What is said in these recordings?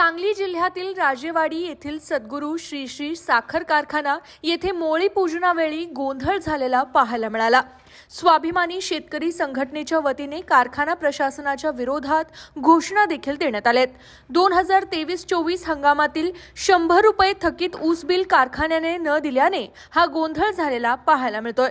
सांगली जिल्ह्यातील राजेवाडी येथील सद्गुरू श्री श्री साखर कारखाना येथे मोळी पूजनावेळी गोंधळ झालेला पाहायला मिळाला स्वाभिमानी शेतकरी संघटनेच्या वतीने कारखाना प्रशासनाच्या विरोधात घोषणा देखील देण्यात आल्यात दोन हजार तेवीस चोवीस हंगामातील शंभर रुपये थकीत ऊस बिल कारखान्याने न दिल्याने हा गोंधळ झालेला पाहायला मिळतोय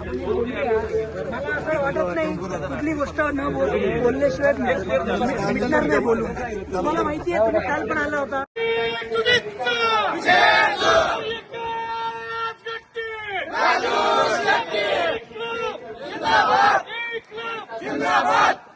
मला असं वाटत नाही कुठली गोष्ट न बोल बोलल्याशिवाय मिट- मिटणार नाही बोलून तुम्हाला माहिती आहे तुम्ही काल पण आला होता जिंदाबाद.